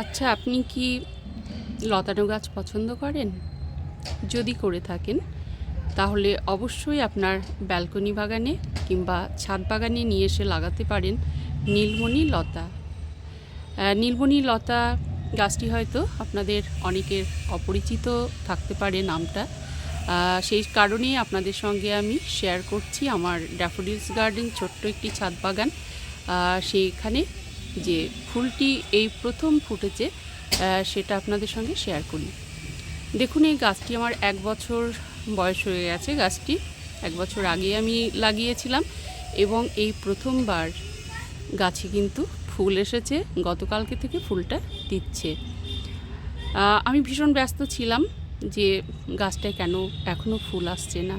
আচ্ছা আপনি কি লতানো গাছ পছন্দ করেন? যদি করে থাকেন, তাহলে অবশ্যই আপনার ব্যালকনি বাগানে কিংবা ছাদ বাগানে নিয়ে এসে লাগাতে পারেন নীলমণি লতা। নীলমণি লতা গাছটি হয়তো আপনাদের অনেকের অপরিচিত থাকতে পারে নামটা। সেই কারণেই আপনাদের সঙ্গে আমি শেয়ার করছি আমার ড্যাফোডিলস গার্ডেন ছোট্ট একটি ছাদ বাগান। সেইখানে যে ফুলটি এই প্রথম ফুটেছে সেটা আপনাদের সঙ্গে শেয়ার করি। দেখুন, এই গাছটি আমার এক বছর বয়স হয়ে গেছে। গাছটি এক বছর আগে আমি লাগিয়েছিলাম এবং এই প্রথমবার গাছে কিন্তু ফুল এসেছে। গতকালকে থেকে ফুলটা দিচ্ছে। আমি ভীষণ ব্যস্ত ছিলাম যে গাছটায় কেন এখনও ফুল আসছে না।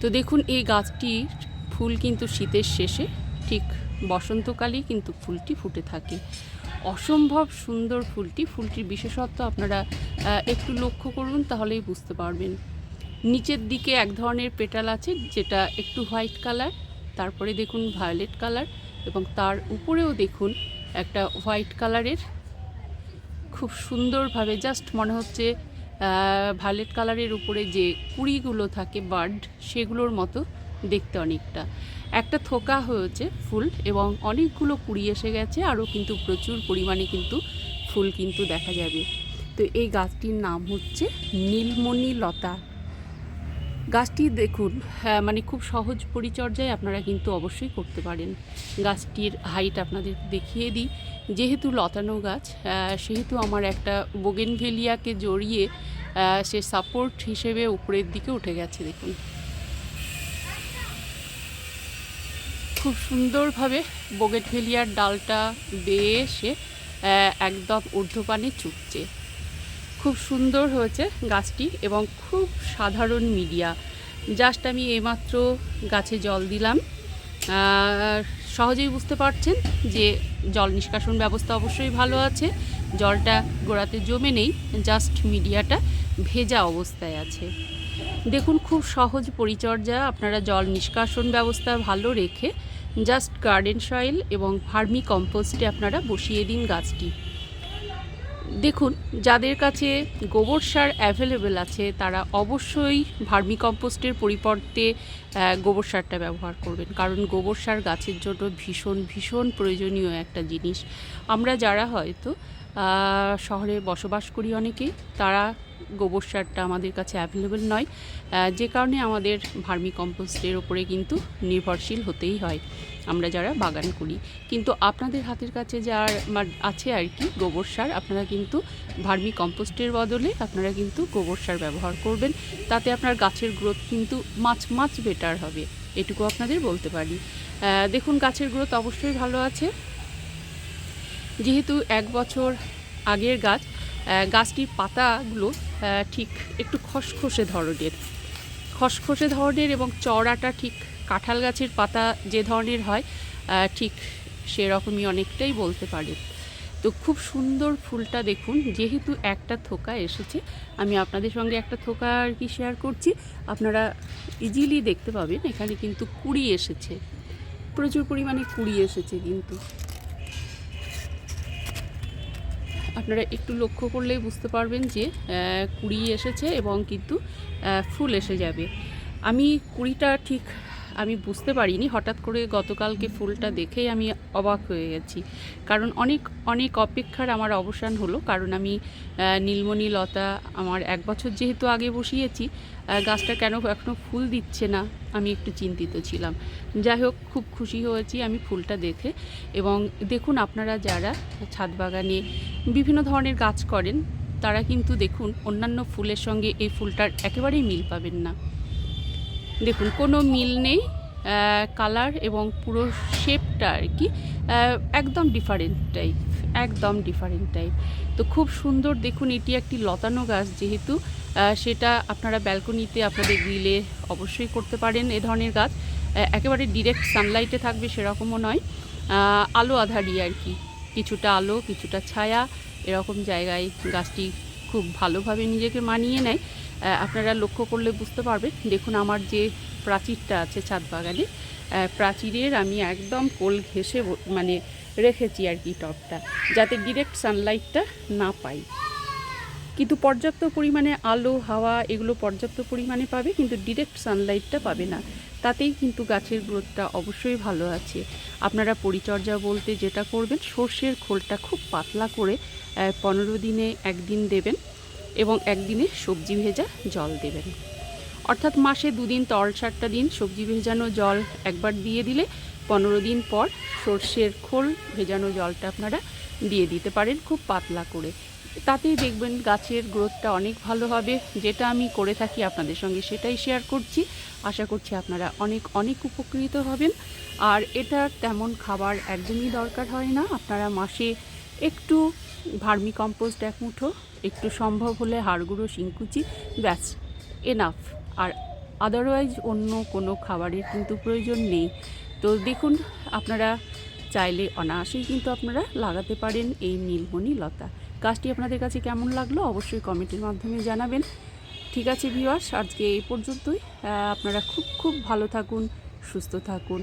তো দেখুন, এই গাছটির ফুল কিন্তু শীতের শেষে ঠিক বসন্তকালেই কিন্তু ফুলটি ফুটে থাকে। অসম্ভব সুন্দর ফুলটি। ফুলটির বিশেষত্ব আপনারা একটু লক্ষ্য করুন তাহলেই বুঝতে পারবেন। নিচের দিকে এক ধরনের পেটাল আছে যেটা একটু হোয়াইট কালার, তারপরে দেখুন ভায়োলেট কালার এবং তার উপরেও দেখুন একটা হোয়াইট কালারের খুব সুন্দরভাবে জাস্ট মনে হচ্ছে ভায়োলেট কালারের উপরে যে কুড়িগুলো থাকে বার্ড, সেগুলোর মতো দেখতে অনেকটা। একটা থোকা হয়েছে ফুল এবং অনেকগুলো কুড়ি এসে গেছে, আরও কিন্তু প্রচুর পরিমাণে কিন্তু ফুল কিন্তু দেখা যাবে। তো এই গাছটির নাম হচ্ছে নীলমণি লতা। গাছটি দেখুন হ্যাঁ মানে খুব সহজ পরিচর্যায় আপনারা কিন্তু অবশ্যই করতে পারেন। গাছটির হাইট আপনাদের দেখিয়ে দিই। যেহেতু লতানো গাছ সেহেতু আমার একটা বোগেনভেলিয়াকে জড়িয়ে সে সাপোর্ট হিসেবে উপরের দিকে উঠে গেছে, দেখুন। খুব সুন্দরভাবে বোগেনভেলিয়ার ডালটা বেয়ে এসে একদম ঊর্ধ্বপানে চুপছে খুব সুন্দর হয়েছে গাছটি এবং খুব সাধারণ মিডিয়া। জাস্ট আমি এইমাত্র গাছে জল দিলাম। সহজেই বুঝতে পারছেন যে জল নিষ্কাশন ব্যবস্থা অবশ্যই ভালো আছে। জলটা গোড়াতে জমে নেই, জাস্ট মিডিয়াটা ভেজা অবস্থায় আছে। দেখুন, খুব সহজ পরিচর্যা। আপনারা জল নিষ্কাশন ব্যবস্থা ভালো রেখে জাস্ট গার্ডেন সয়েল এবং ভার্মি কম্পোস্টে আপনারা বসিয়ে দিন গাছটি। দেখুন, যাদের কাছে গোবর সার অ্যাভেলেবেল আছে, তারা অবশ্যই ভার্মি কম্পোস্টের পরিবর্তে গোবর সারটা ব্যবহার করবেন। কারণ গোবর সার গাছের জন্য ভীষণ ভীষণ প্রয়োজনীয় একটা জিনিস। আমরা যারা হয়তো শহরে বসবাস করি অনেকেই তারা গোবর সারটা আমাদের কাছে অ্যাভেলেবেল নয়। যে কারণে আমাদের ভার্মি কম্পোস্টের ওপরে কিন্তু নির্ভরশীল হতেই হয়। আমরা যারা বাগান করি। কিন্তু আপনাদের হাতের কাছে যার আছে আর কি গোবর সার, আপনারা কিন্তু ভার্মি কম্পোস্টের বদলে আপনারা কিন্তু গোবর সার ব্যবহার করবেন। তাতে আপনার গাছের গ্রোথ কিন্তু মাছ মাছ বেটার হবে। এটুকু আপনাদের বলতে পারি। দেখুন, গাছের গ্রোথ অবশ্যই ভালো আছে। যেহেতু এক বছর আগের গাছ গাছটির পাতাগুলো ঠিক একটু খসখসে ধরনের। খসখসে ধরনের এবং চওড়াটা ঠিক কাঁঠাল গাছের পাতা যে ধরনের হয় ঠিক সেরকমই অনেকটাই বলতে পারে। তো খুব সুন্দর ফুলটা দেখুন, যেহেতু একটা থোকা এসেছে, আমি আপনাদের সঙ্গে একটা থোকা আর কি শেয়ার করছি। আপনারা ইজিলি দেখতে পাবেন, এখানে কিন্তু কুড়ি এসেছে। প্রচুর পরিমাণে কুড়ি এসেছে কিন্তু। আপনারা একটু লক্ষ্য করলেই বুঝতে পারবেন যে কুড়ি এসেছে এবং কিন্তু ফুল এসে যাবে। আমি কুড়িটা ঠিক আমি বুঝতে পারিনি। হঠাৎ করে গতকালকে ফুলটা দেখেই আমি অবাক হয়ে গেছি। কারণ অনেক অনেক অপেক্ষার আমার অবসান হলো। কারণ আমি নীলমণি, লতা, আমার এক বছর যেহেতু আগে বসিয়েছি গাছটা কেন এখনও ফুল দিচ্ছে না, আমি একটু চিন্তিত ছিলাম। যাই হোক, খুব খুশি হয়েছি আমি ফুলটা দেখে। এবং দেখুন আপনারা যারা ছাদ বাগানে বিভিন্ন ধরনের গাছ করেন, তারা কিন্তু দেখুন অন্যান্য ফুলের সঙ্গে এই ফুলটার একেবারেই মিল পাবেন না। দেখুন, কোনো মিল নেই কালার এবং পুরো শেপটা আর কি একদম ডিফারেন্ট টাইপ একদম ডিফারেন্ট টাইপ তো খুব সুন্দর দেখুন, এটি একটি লতানো গাছ যেহেতু সেটা আপনারা ব্যালকনিতে আপনাদের গ্রিলে অবশ্যই করতে পারেন এ ধরনের গাছ। একেবারে ডিরেক্ট সানলাইটে থাকবে সেরকমও নয় আলো আধারি আর কি, কিছুটা আলো, কিছুটা ছায়া, এরকম জায়গায় গাছটি খুব ভালোভাবে নিজেকে মানিয়ে নেয়। আপনারা লক্ষ্য করলে বুঝতে পারবেন। দেখুন, আমার যে প্রাচীরটা আছে ছাদ বাগানে প্রাচীরের আমি একদম কোল ঘেসে মানে রেখেছি আর কি টপটা, যাতে ডিরেক্ট সানলাইটটা না পাই। কিন্তু পর্যাপ্ত পরিমাণে আলো, হাওয়া এগুলো পর্যাপ্ত পরিমাণে পাবে, কিন্তু ডিরেক্ট সানলাইটটা পাবে না। তাতেই কিন্তু গাছের গ্রোথটা অবশ্যই ভালো আছে। আপনারা পরিচর্যা বলতে যেটা করবেন, সর্ষের খোলটা খুব পাতলা করে পনেরো দিনে একদিন দেবেন। এবং একদিনে সবজি ভেজা জল দেবেন। অর্থাৎ মাসে দুদিন তল সারটা দিন, সবজি ভেজানো জল একবার দিয়ে দিলে পনেরো দিন পর সর্ষের খোল ভেজানো জলটা আপনারা দিয়ে দিতে পারেন খুব পাতলা করে। তাতেই দেখবেন গাছের গ্রোথটা অনেক ভালো হবে। যেটা আমি করে থাকি আপনাদের সঙ্গে সেটাই শেয়ার করছি। আশা করছি আপনারা অনেক অনেক উপকৃত হবেন। আর এটা তেমন খাবার একদমই দরকার হয় না। আপনারা মাসে একটু ভার্মি কম্পোস্ট এক মুঠো, একটু সম্ভব হলে হাড়গুঁড়ো, শিংকুচি, ব্যাস এনাফ আর আদারওয়াইজ অন্য কোনো খাবারের কিন্তু প্রয়োজন নেই। তো দেখুন, আপনারা চাইলে অনায়াসেই কিন্তু আপনারা লাগাতে পারেন এই নীলমণি লতা। গাছটি আপনাদের কাছে কেমন লাগল অবশ্যই কমেন্টের মাধ্যমে জানাবেন। ঠিক আছে ভিউয়ার্স আজকে এই পর্যন্তই। আপনারা খুব খুব ভালো থাকুন, সুস্থ থাকুন।